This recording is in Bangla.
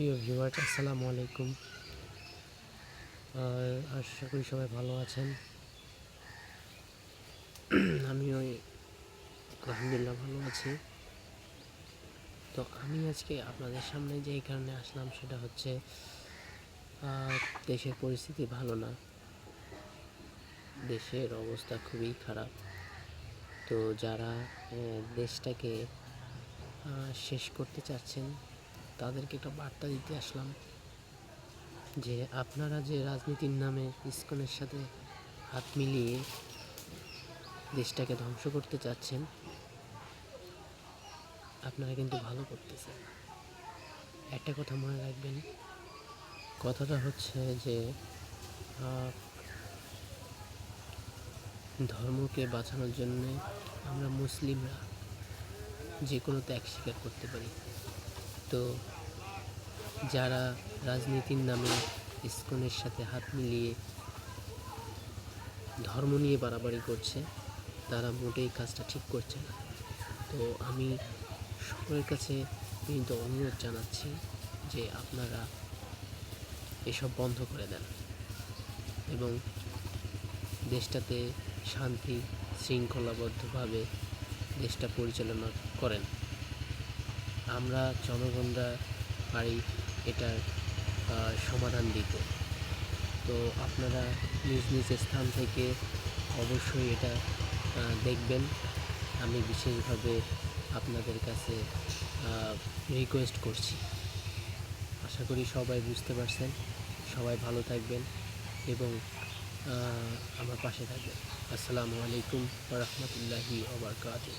প্রিয় ভিউয়ার আসসালামু আলাইকুম। আশা করি সবাই ভালো আছেন। আমি ওই আলহামদুলিল্লাহ ভালো আছি। তো আমি আজকে আপনাদের সামনে যে এই কারণে আসলাম, সেটা হচ্ছে দেশের পরিস্থিতি ভালো না। দেশের অবস্থা খুবই খারাপ। তো যারা দেশটাকে শেষ করতে চাচ্ছেন তাদেরকে একটা বার্তা দিতে আসলাম যে আপনারা যে রাজনীতির নামে ইস্কনের সাথে হাত মিলিয়ে দেশটাকে ধ্বংস করতে চাচ্ছেন, আপনারা কিন্তু ভালো করতেছেন। একটা কথা মনে রাখবেন, কথাটা হচ্ছে যে ধর্মকে বাঁচানোর জন্যে আমরা মুসলিমরা যে কোনো ত্যাগ স্বীকার করতে পারি। তো যারা রাজনীতির নামে ইসকনের সাথে হাত মিলিয়ে ধর্ম নিয়ে বাড়াবাড়ি করছে, তারা মোটেই কাজটা ঠিক করছে না। তো আমি সকলের কাছে কিন্তু অনুরোধ জানাচ্ছি যে আপনারা এসব বন্ধ করে দেন এবং দেশটাতে শান্তি, শৃঙ্খলাবদ্ধভাবে দেশটা পরিচালনা করেন। আমরা জনগণরা পারি এটার সমাধান দিতে। তো আপনারা নিজ নিজ স্থান থেকে অবশ্যই এটা দেখবেন। আমি বিশেষভাবে আপনাদের কাছে রিকোয়েস্ট করছি। আশা করি সবাই বুঝতে পারছেন। সবাই ভালো থাকবেন এবং আমার পাশে থাকবেন। আসসালামু আলাইকুম রহমতুল্লাহি ওবরকাতুহ